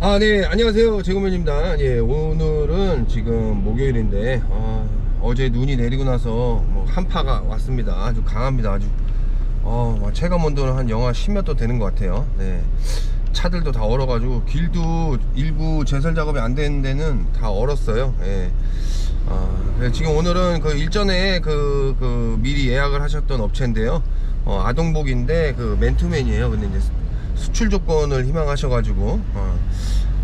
아, 네, 안녕하세요. 재구맨입니다. 예, 오늘은 지금 목요일인데, 아, 어제 눈이 내리고 나서 뭐 한파가 왔습니다. 아주 강합니다. 아주. 어, 뭐 체감 온도는 한 영하 10몇 도 되는 것 같아요. 네. 차들도 다 얼어가지고, 길도 일부 제설 작업이 안 되는 데는 다 얼었어요. 예. 아, 지금 오늘은 그 일전에 그, 그 미리 예약을 하셨던 업체인데요. 어, 아동복인데 그 맨투맨이에요. 근데 이제 수출 조건을 희망하셔가지고 어,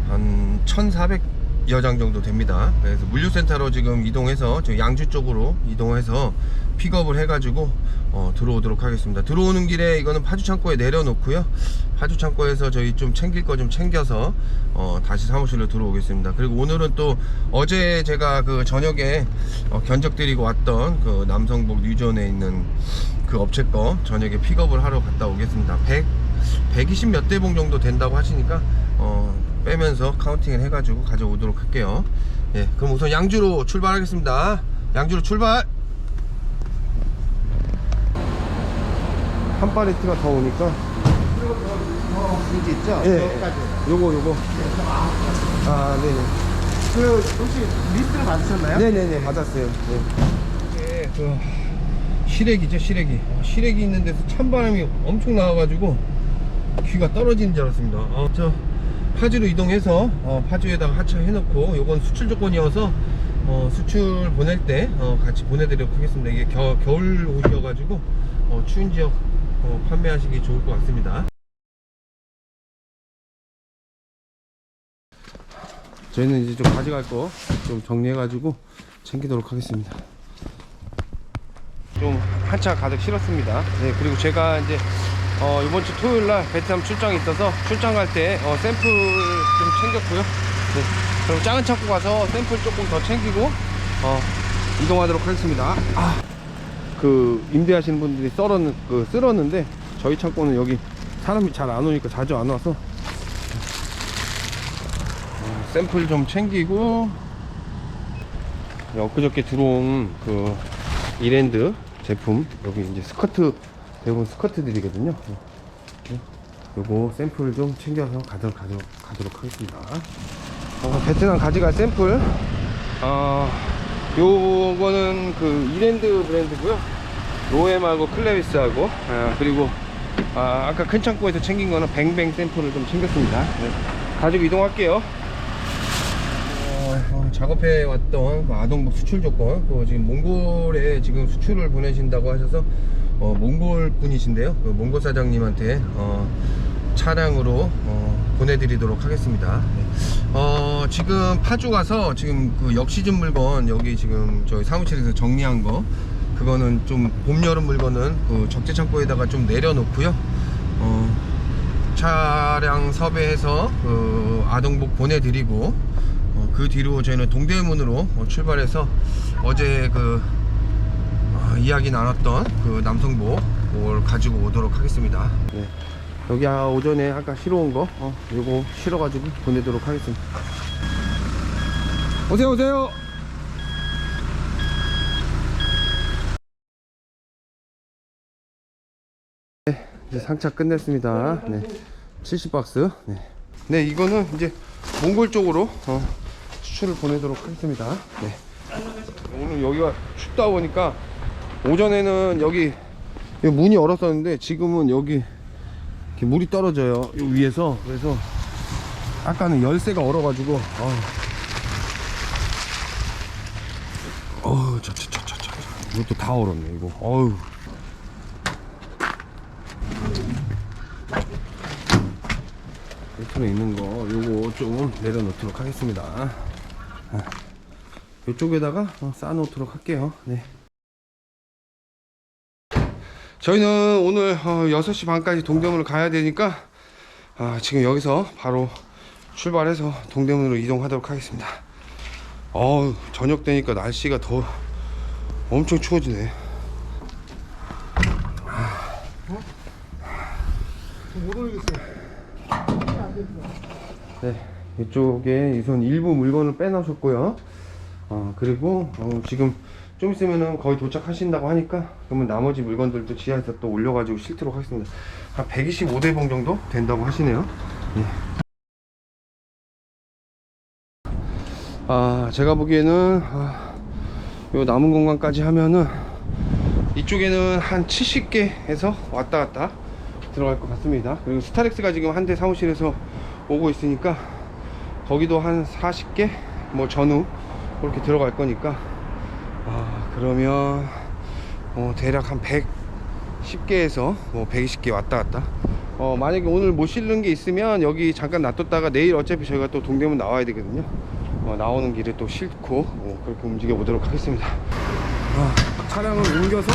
한 1,400 여장 정도 됩니다. 그래서 물류센터로 지금 이동해서 저 양주 쪽으로 이동해서 픽업을 해가지고 어, 들어오도록 하겠습니다. 들어오는 길에 이거는 파주 창고에 내려놓고요. 파주 창고에서 저희 좀 챙길 거 좀 챙겨서 어, 다시 사무실로 들어오겠습니다. 그리고 오늘은 또 어제 제가 그 저녁에 어, 견적 드리고 왔던 그 남성복 뉴존에 있는 그 업체 거 저녁에 픽업을 하러 갔다 오겠습니다. 100 120 몇 대봉 정도 된다고 하시니까 어, 빼면서 카운팅을 해가지고 가져오도록 할게요. 예, 그럼 우선 양주로 출발하겠습니다. 양주로 출발. 한 파레트가 더 오니까 이지 있죠? 예. 요거 요거 아 네네 그 혹시 리스트를 받으셨나요? 네네네 받았어요. 네. 이게 그 시래기죠 시래기. 어, 시래기 있는 데서 찬바람이 엄청 나와가지고 귀가 떨어지는 줄 알았습니다. 어, 저 파주로 이동해서 어, 파주에다가 하차해 놓고 요건 수출 조건이어서 어, 수출 보낼 때 어, 같이 보내드리도록 하겠습니다. 이게 겨, 겨울 옷이어가지고 어, 추운 지역 어, 판매하시기 좋을 것 같습니다. 저희는 이제 좀 가져갈 거 좀 정리해가지고 챙기도록 하겠습니다. 좀 한차 가득 실었습니다. 네, 그리고 제가 이제 어, 이번 주 토요일 날 베트남 출장이 있어서 출장 갈 때 어, 샘플 좀 챙겼고요. 네, 그럼 작은 창고 가서 샘플 조금 더 챙기고 어, 이동하도록 하겠습니다. 아, 그 임대하시는 분들이 썰었는 그 쓸었는데 저희 창고는 여기 사람이 잘 안 오니까 자주 안 와서 어, 샘플 좀 챙기고 엊그저께 들어온 그 이랜드 제품 여기 이제 스커트 대부분 스커트들이거든요. 네. 요거 샘플 좀 챙겨서 가도록, 가도록, 가도록 하겠습니다. 어, 베트남 가져갈 샘플? 어, 요거는 그 이랜드 브랜드고요. 로엠하고 클레비스하고 아, 그리고 아, 아까 큰 창고에서 챙긴 거는 뱅뱅 샘플을 좀 챙겼습니다. 네. 가지고 이동할게요. 어, 작업해 왔던 그 아동복 수출 조건, 그 지금 몽골에 지금 수출을 보내신다고 하셔서 어, 몽골 분이신데요. 그 몽골 사장님한테 어, 차량으로 어, 보내드리도록 하겠습니다. 네. 어, 지금 파주 가서 지금 그 역시즌 물건 여기 지금 저희 사무실에서 정리한 거 그거는 좀 봄 여름 물건은 그 적재 창고에다가 좀 내려놓고요. 어, 차량 섭외해서 그 아동복 보내드리고 어, 그 뒤로 저희는 동대문으로 어, 출발해서 어제 그 어, 이야기 나눴던 그 남성복을 가지고 오도록 하겠습니다. 네. 여기 아, 오전에 아까 실어 온 거 어, 요거 실어가지고 보내도록 하겠습니다. 오세요 오세요. 네, 이제 상차 끝냈습니다. 네, 70박스. 네. 네, 이거는 이제 몽골 쪽으로 어, 수출을 보내도록 하겠습니다. 네. 오늘 여기가 춥다 보니까 오전에는 여기 문이 얼었었는데 지금은 여기 물이 떨어져요. 요 위에서. 그래서 아까는 열쇠가 얼어가지고 어우, 저저저저저 이것도 다 얼었네 이거. 어우 밑에 있는 거 요거 좀 내려놓도록 하겠습니다. 아, 요쪽에다가 어, 쌓아놓도록 할게요. 네. 저희는 오늘 어, 6시 반까지 동대문을 가야 되니까 아, 지금 여기서 바로 출발해서 동대문으로 이동하도록 하겠습니다 어우 저녁 되니까 날씨가 더 엄청 추워지네. 네, 이쪽에 우선 일부 물건을 빼놓으셨고요. 어, 그리고 어, 지금 좀 있으면은 거의 도착하신다고 하니까 그러면 나머지 물건들도 지하에서 또 올려가지고 실도록 하겠습니다. 한 125대봉 정도 된다고 하시네요. 예. 아 제가 보기에는 아, 요 남은 공간까지 하면은 이쪽에는 한 70개에서 왔다 갔다 들어갈 것 같습니다. 그리고 스타렉스가 지금 한 대 사무실에서 오고 있으니까 거기도 한 40개 뭐 전후 그렇게 들어갈 거니까 아 그러면 어, 대략 한 110개에서 뭐 120개 왔다 갔다. 어 만약에 오늘 못 실는 게 있으면 여기 잠깐 놔뒀다가 내일 어차피 저희가 또 동대문 나와야 되거든요. 어, 나오는 길에 또 싣고 어, 그렇게 움직여 보도록 하겠습니다. 아, 차량을 옮겨서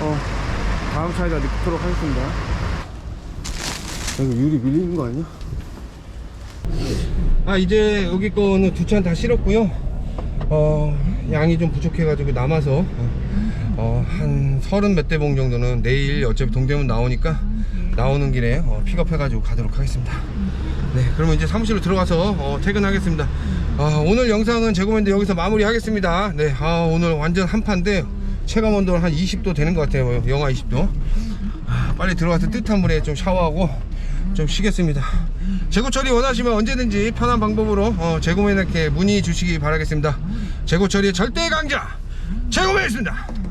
어, 다음 차에다 넣도록 하겠습니다. 이거 유리 밀리는 거 아니야? 아 이제 여기 거는 두 차는 다 실었고요. 어 양이 좀 부족해가지고 남아서 어, 한 서른 몇 대봉 정도는 내일 어차피 동대문 나오니까 나오는 길에 어, 픽업해가지고 가도록 하겠습니다. 네 그러면 이제 사무실로 들어가서 어, 퇴근하겠습니다. 아, 오늘 영상은 재고맨드 여기서 마무리하겠습니다. 네 아 오늘 완전 한파인데 체감 온도는 한 20도 되는 것 같아요. 영하 20도. 아, 빨리 들어가서 뜨뜻한 물에 좀 샤워하고 좀 쉬겠습니다. 재고 처리 원하시면 언제든지 편한 방법으로 어, 재고맨에게 문의 주시기 바라겠습니다. 재고 처리의 절대 강자 재고맨이었습니다.